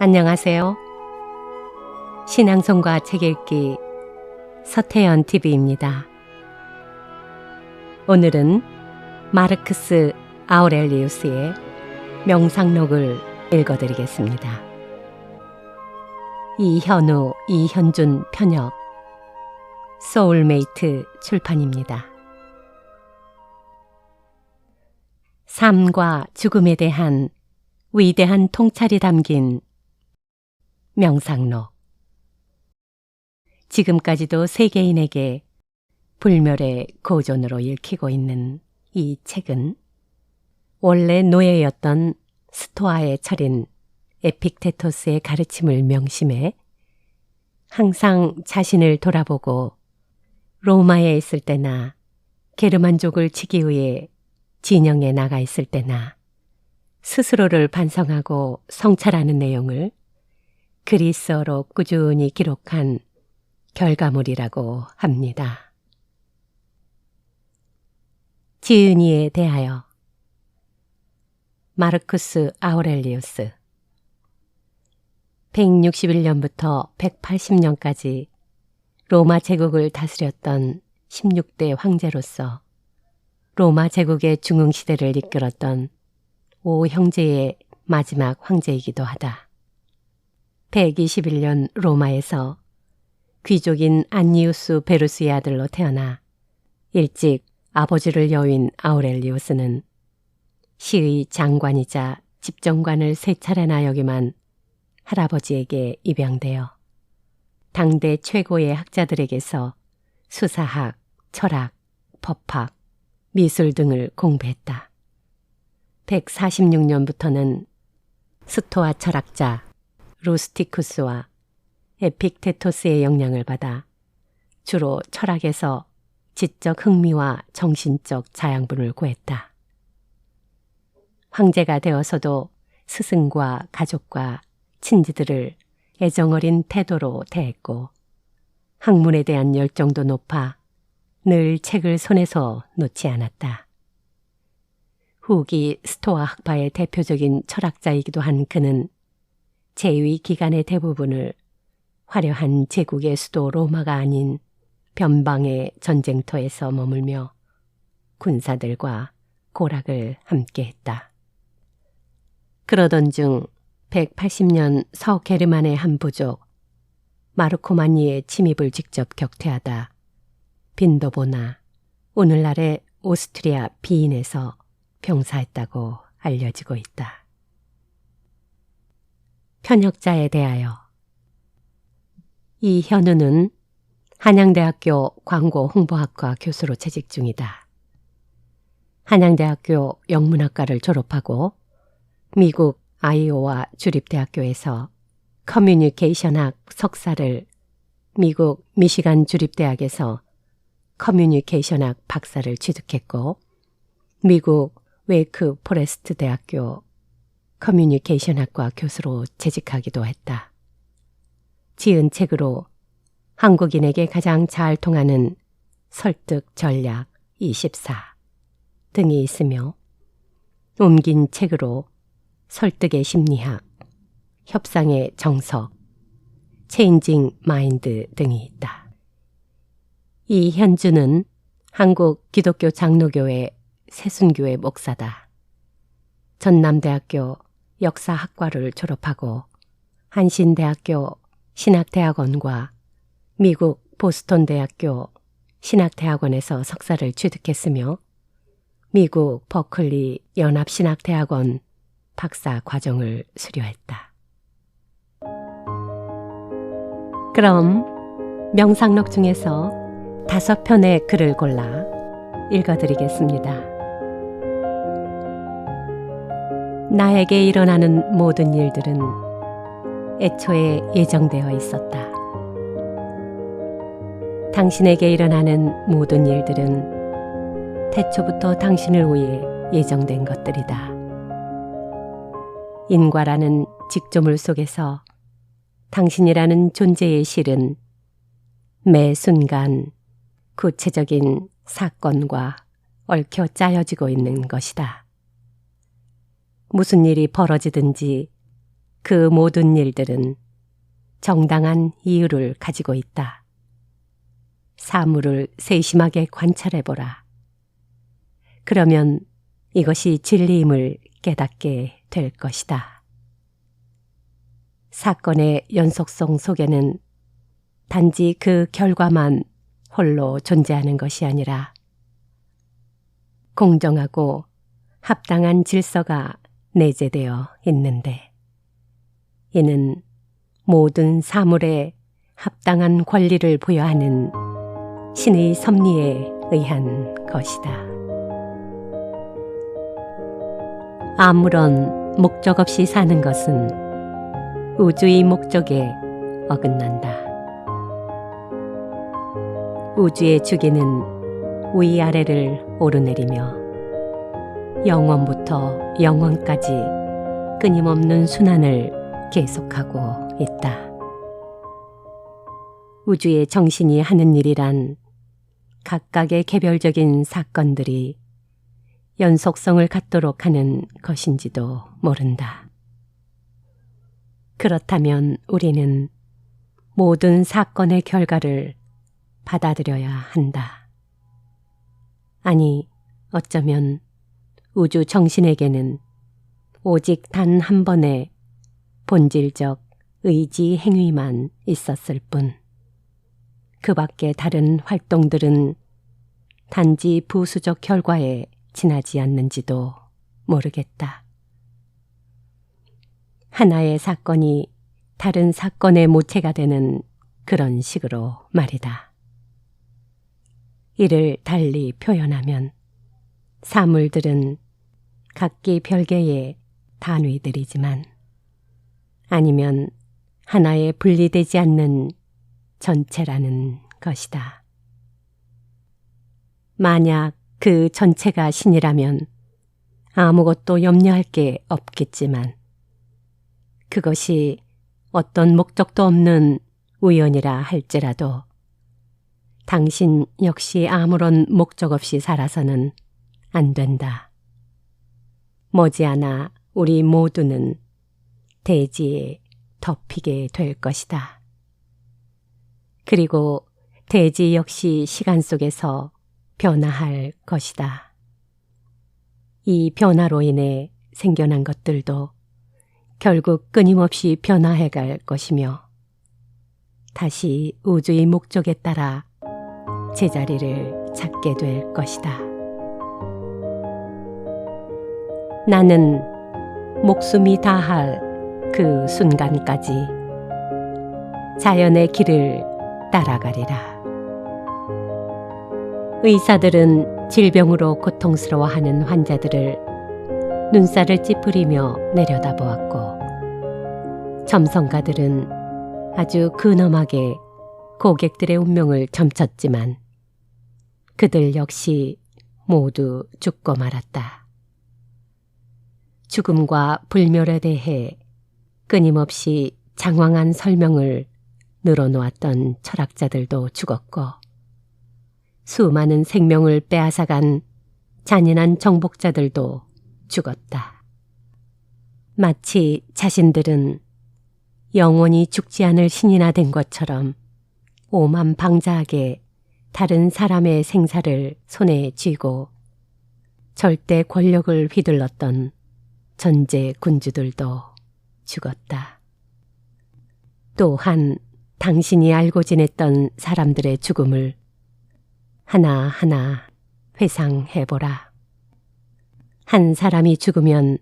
안녕하세요. 신앙송과 책 읽기 서태연 TV입니다. 오늘은 마르크스 아우렐리우스의 명상록을 읽어드리겠습니다. 이현우, 이현준 편역 소울메이트 출판입니다. 삶과 죽음에 대한 위대한 통찰이 담긴 명상록. 지금까지도 세계인에게 불멸의 고전으로 읽히고 있는 이 책은 원래 노예였던 스토아의 철인 에픽테토스의 가르침을 명심해 항상 자신을 돌아보고 로마에 있을 때나 게르만족을 치기 위해 진영에 나가 있을 때나 스스로를 반성하고 성찰하는 내용을 그리스어로 꾸준히 기록한 결과물이라고 합니다. 지은이에 대하여 마르쿠스 아우렐리우스 161년부터 180년까지 로마 제국을 다스렸던 16대 황제로서 로마 제국의 중흥시대를 이끌었던 오 형제의 마지막 황제이기도 하다. 121년 로마에서 귀족인 안니우스 베루스의 아들로 태어나 일찍 아버지를 여윈 아우렐리우스는 시의 장관이자 집정관을 세 차례나 역임한 할아버지에게 입양되어 당대 최고의 학자들에게서 수사학, 철학, 법학, 미술 등을 공부했다. 146년부터는 스토아 철학자 루스티쿠스와 에픽테토스의 영향을 받아 주로 철학에서 지적 흥미와 정신적 자양분을 구했다. 황제가 되어서도 스승과 가족과 친지들을 애정어린 태도로 대했고 학문에 대한 열정도 높아 늘 책을 손에서 놓지 않았다. 후기 스토아 학파의 대표적인 철학자이기도 한 그는 제위 기간의 대부분을 화려한 제국의 수도 로마가 아닌 변방의 전쟁터에서 머물며 군사들과 고락을 함께했다. 그러던 중 180년 서 게르만의 한 부족 마르코마니의 침입을 직접 격퇴하다 빈도보나 오늘날의 오스트리아 비인에서 병사했다고 알려지고 있다. 편역자에 대하여 이현우는 한양대학교 광고 홍보학과 교수로 재직 중이다. 한양대학교 영문학과를 졸업하고 미국 아이오와 주립대학교에서 커뮤니케이션학 석사를 미국 미시간 주립대학에서 커뮤니케이션학 박사를 취득했고 미국 웨이크 포레스트 대학교 커뮤니케이션학과 교수로 재직하기도 했다. 지은 책으로 한국인에게 가장 잘 통하는 설득 전략 24 등이 있으며 옮긴 책으로 설득의 심리학, 협상의 정석, 체인징 마인드 등이 있다. 이 현주는 한국 기독교 장로교회 세순교회 목사다. 전남대학교 역사학과를 졸업하고 한신대학교 신학대학원과 미국 보스턴 대학교 신학대학원에서 석사를 취득했으며 미국 버클리 연합신학대학원 박사 과정을 수료했다. 그럼 명상록 중에서 다섯 편의 글을 골라 읽어드리겠습니다. 나에게 일어나는 모든 일들은 애초에 예정되어 있었다. 당신에게 일어나는 모든 일들은 태초부터 당신을 위해 예정된 것들이다. 인과라는 직조물 속에서 당신이라는 존재의 실은 매 순간 구체적인 사건과 얽혀 짜여지고 있는 것이다. 무슨 일이 벌어지든지 그 모든 일들은 정당한 이유를 가지고 있다. 사물을 세심하게 관찰해보라. 그러면 이것이 진리임을 깨닫게 될 것이다. 사건의 연속성 속에는 단지 그 결과만 홀로 존재하는 것이 아니라 공정하고 합당한 질서가 내재되어 있는데 이는 모든 사물에 합당한 권리를 부여하는 신의 섭리에 의한 것이다. 아무런 목적 없이 사는 것은 우주의 목적에 어긋난다. 우주의 주기는 위아래를 오르내리며 영원부터 영원까지 끊임없는 순환을 계속하고 있다. 우주의 정신이 하는 일이란 각각의 개별적인 사건들이 연속성을 갖도록 하는 것인지도 모른다. 그렇다면 우리는 모든 사건의 결과를 받아들여야 한다. 아니, 어쩌면 우주 정신에게는 오직 단 한 번의 본질적 의지 행위만 있었을 뿐, 그 밖의 다른 활동들은 단지 부수적 결과에 지나지 않는지도 모르겠다. 하나의 사건이 다른 사건의 모체가 되는 그런 식으로 말이다. 이를 달리 표현하면 사물들은 각기 별개의 단위들이지만 아니면 하나의 분리되지 않는 전체라는 것이다. 만약 그 전체가 신이라면 아무것도 염려할 게 없겠지만 그것이 어떤 목적도 없는 우연이라 할지라도 당신 역시 아무런 목적 없이 살아서는 안 된다. 머지않아 우리 모두는 대지에 덮이게 될 것이다. 그리고 대지 역시 시간 속에서 변화할 것이다. 이 변화로 인해 생겨난 것들도 결국 끊임없이 변화해 갈 것이며 다시 우주의 목적에 따라 제자리를 찾게 될 것이다. 나는 목숨이 다할 그 순간까지 자연의 길을 따라가리라. 의사들은 질병으로 고통스러워하는 환자들을 눈살을 찌푸리며 내려다보았고, 점성가들은 아주 근엄하게 고객들의 운명을 점쳤지만, 그들 역시 모두 죽고 말았다. 죽음과 불멸에 대해 끊임없이 장황한 설명을 늘어놓았던 철학자들도 죽었고, 수많은 생명을 빼앗아간 잔인한 정복자들도 죽었다. 마치 자신들은 영원히 죽지 않을 신이나 된 것처럼 오만 방자하게 다른 사람의 생사를 손에 쥐고 절대 권력을 휘둘렀던 전제 군주들도 죽었다. 또한 당신이 알고 지냈던 사람들의 죽음을 하나하나 회상해보라. 한 사람이 죽으면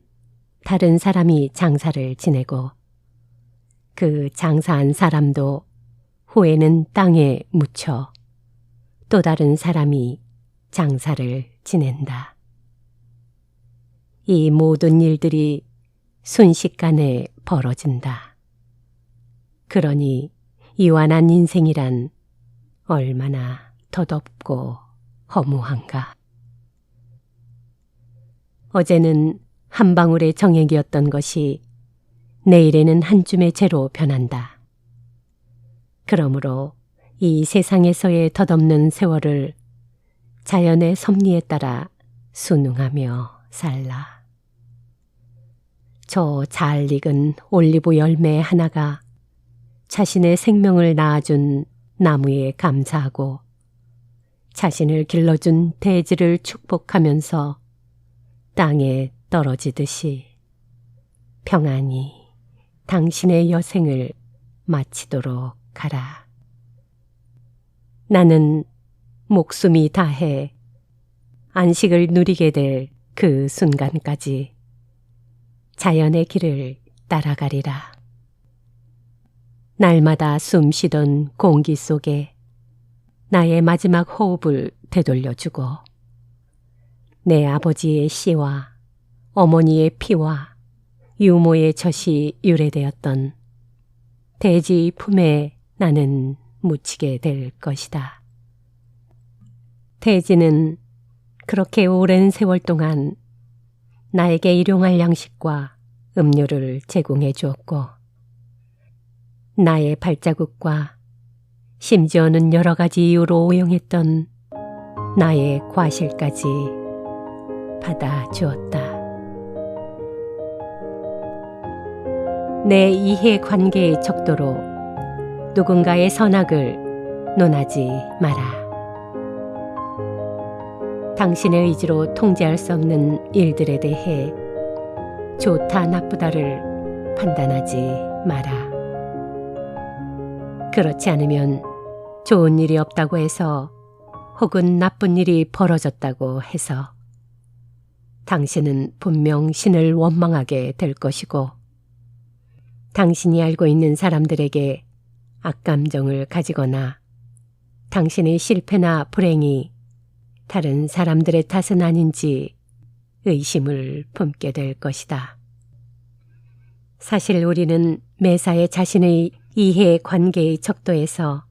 다른 사람이 장사를 지내고 그 장사한 사람도 후에는 땅에 묻혀 또 다른 사람이 장사를 지낸다. 이 모든 일들이 순식간에 벌어진다. 그러니 이완한 인생이란 얼마나 더덥고 허무한가. 어제는 한 방울의 정액이었던 것이 내일에는 한 줌의 재로 변한다. 그러므로 이 세상에서의 덧없는 세월을 자연의 섭리에 따라 순응하며 살라. 저 잘 익은 올리브 열매 하나가 자신의 생명을 낳아준 나무에 감사하고 자신을 길러준 대지를 축복하면서 땅에 떨어지듯이 평안히 당신의 여생을 마치도록 하라. 나는 목숨이 다해 안식을 누리게 될 그 순간까지 자연의 길을 따라가리라. 날마다 숨 쉬던 공기 속에 나의 마지막 호흡을 되돌려주고 내 아버지의 씨와 어머니의 피와 유모의 젖이 유래되었던 돼지 품에 나는 묻히게 될 것이다. 돼지는 그렇게 오랜 세월 동안 나에게 일용할 양식과 음료를 제공해 주었고, 나의 발자국과 심지어는 여러 가지 이유로 오용했던 나의 과실까지 받아 주었다. 내 이해 관계의 척도로 누군가의 선악을 논하지 마라. 당신의 의지로 통제할 수 없는 일들에 대해 좋다 나쁘다를 판단하지 마라. 그렇지 않으면 좋은 일이 없다고 해서 혹은 나쁜 일이 벌어졌다고 해서 당신은 분명 신을 원망하게 될 것이고 당신이 알고 있는 사람들에게 악감정을 가지거나 당신의 실패나 불행이 다른 사람들의 탓은 아닌지 의심을 품게 될 것이다. 사실 우리는 매사에 자신의 이해 관계의 척도에서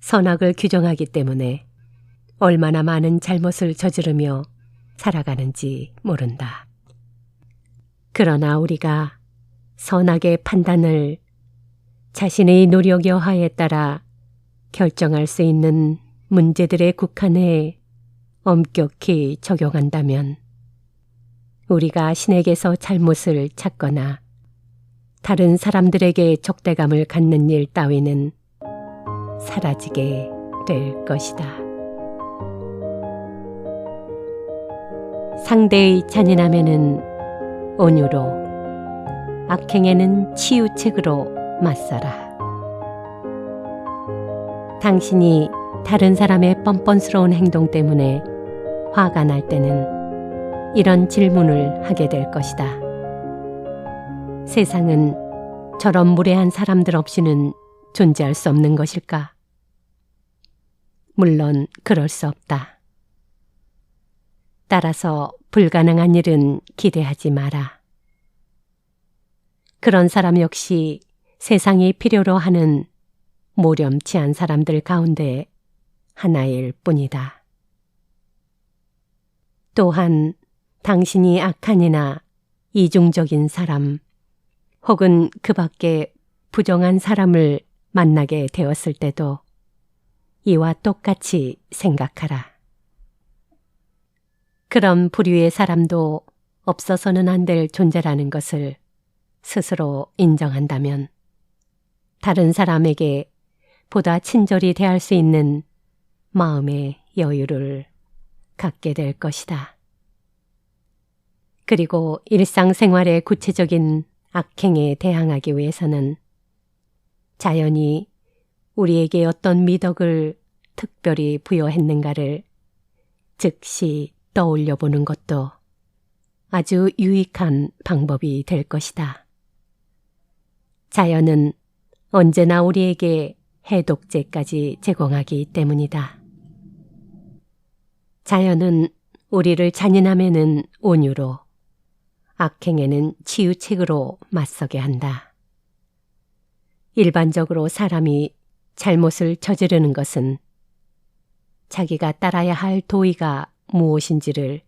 선악을 규정하기 때문에 얼마나 많은 잘못을 저지르며 살아가는지 모른다. 그러나 우리가 선악의 판단을 자신의 노력 여하에 따라 결정할 수 있는 문제들의 국한에 엄격히 적용한다면 우리가 신에게서 잘못을 찾거나 다른 사람들에게 적대감을 갖는 일 따위는 사라지게 될 것이다. 상대의 잔인함에는 온유로, 악행에는 치유책으로 맞서라. 당신이 다른 사람의 뻔뻔스러운 행동 때문에 화가 날 때는 이런 질문을 하게 될 것이다. 세상은 저런 무례한 사람들 없이는 존재할 수 없는 것일까? 물론 그럴 수 없다. 따라서 불가능한 일은 기대하지 마라. 그런 사람 역시 세상이 필요로 하는 모렴치 않은 사람들 가운데 하나일 뿐이다. 또한 당신이 악한 이나 이중적인 사람 혹은 그 밖에 부정한 사람을 만나게 되었을 때도 이와 똑같이 생각하라. 그런 부류의 사람도 없어서는 안 될 존재라는 것을 스스로 인정한다면 다른 사람에게 보다 친절히 대할 수 있는 마음의 여유를 갖게 될 것이다. 그리고 일상생활의 구체적인 악행에 대항하기 위해서는 자연이 우리에게 어떤 미덕을 특별히 부여했는가를 즉시 떠올려 보는 것도 아주 유익한 방법이 될 것이다. 자연은 언제나 우리에게 해독제까지 제공하기 때문이다. 자연은 우리를 잔인함에는 온유로, 악행에는 치유책으로 맞서게 한다. 일반적으로 사람이 잘못을 저지르는 것은 자기가 따라야 할 도의가 무엇인지를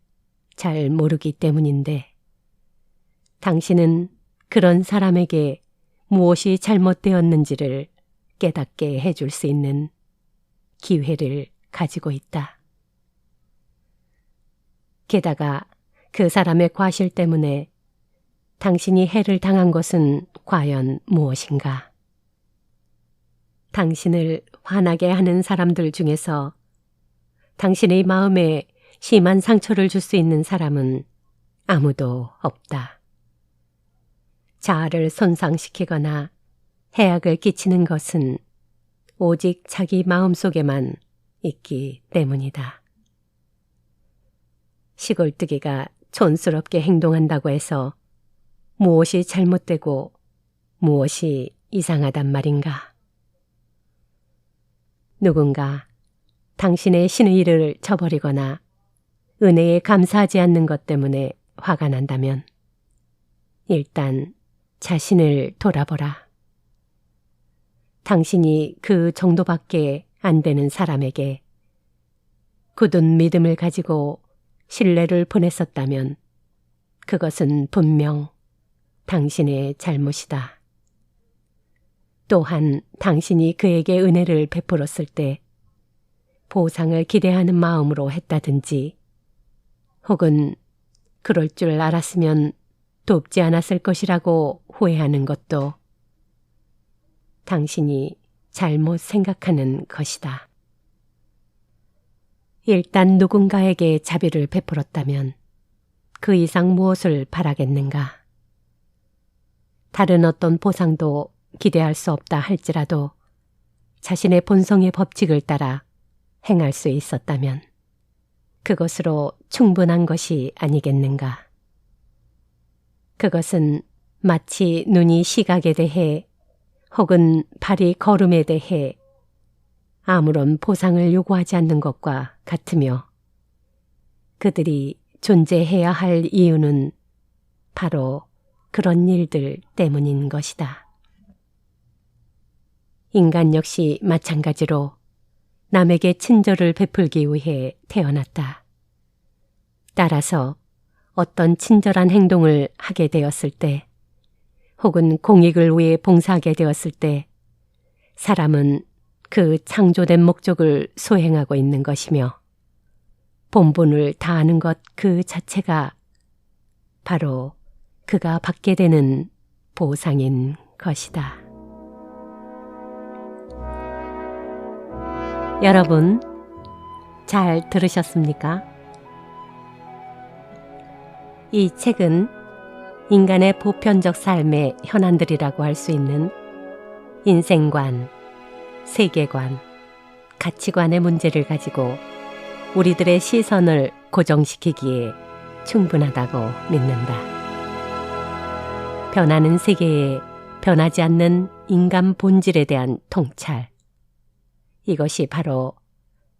잘 모르기 때문인데, 당신은 그런 사람에게 무엇이 잘못되었는지를 깨닫게 해줄 수 있는 기회를 가지고 있다. 게다가 그 사람의 과실 때문에 당신이 해를 당한 것은 과연 무엇인가? 당신을 화나게 하는 사람들 중에서 당신의 마음에 심한 상처를 줄 수 있는 사람은 아무도 없다. 자아를 손상시키거나 해악을 끼치는 것은 오직 자기 마음 속에만 있기 때문이다. 시골뜨기가 촌스럽게 행동한다고 해서 무엇이 잘못되고 무엇이 이상하단 말인가? 누군가 당신의 신의 일을 저버리거나 은혜에 감사하지 않는 것 때문에 화가 난다면 일단 자신을 돌아보라. 당신이 그 정도밖에 안 되는 사람에게 굳은 믿음을 가지고 신뢰를 보냈었다면 그것은 분명 당신의 잘못이다. 또한 당신이 그에게 은혜를 베풀었을 때 보상을 기대하는 마음으로 했다든지 혹은 그럴 줄 알았으면 돕지 않았을 것이라고 후회하는 것도 당신이 잘못 생각하는 것이다. 일단 누군가에게 자비를 베풀었다면 그 이상 무엇을 바라겠는가? 다른 어떤 보상도 기대할 수 없다 할지라도 자신의 본성의 법칙을 따라 행할 수 있었다면 그것으로 충분한 것이 아니겠는가. 그것은 마치 눈이 시각에 대해 혹은 발이 걸음에 대해 아무런 보상을 요구하지 않는 것과 같으며 그들이 존재해야 할 이유는 바로 그런 일들 때문인 것이다. 인간 역시 마찬가지로 남에게 친절을 베풀기 위해 태어났다. 따라서 어떤 친절한 행동을 하게 되었을 때, 혹은 공익을 위해 봉사하게 되었을 때, 사람은 그 창조된 목적을 소행하고 있는 것이며, 본분을 다하는 것 그 자체가 바로 그가 받게 되는 보상인 것이다. 여러분, 잘 들으셨습니까? 이 책은 인간의 보편적 삶의 현안들이라고 할 수 있는 인생관, 세계관, 가치관의 문제를 가지고 우리들의 시선을 고정시키기에 충분하다고 믿는다. 변하는 세계에 변하지 않는 인간 본질에 대한 통찰. 이것이 바로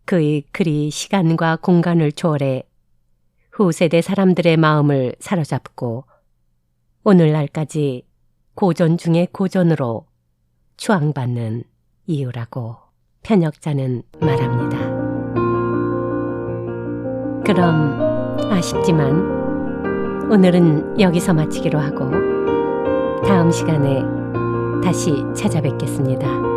그의 글이 시간과 공간을 초월해 후세대 사람들의 마음을 사로잡고 오늘날까지 고전 중의 고전으로 추앙받는 이유라고 편역자는 말합니다. 그럼 아쉽지만 오늘은 여기서 마치기로 하고 다음 시간에 다시 찾아뵙겠습니다.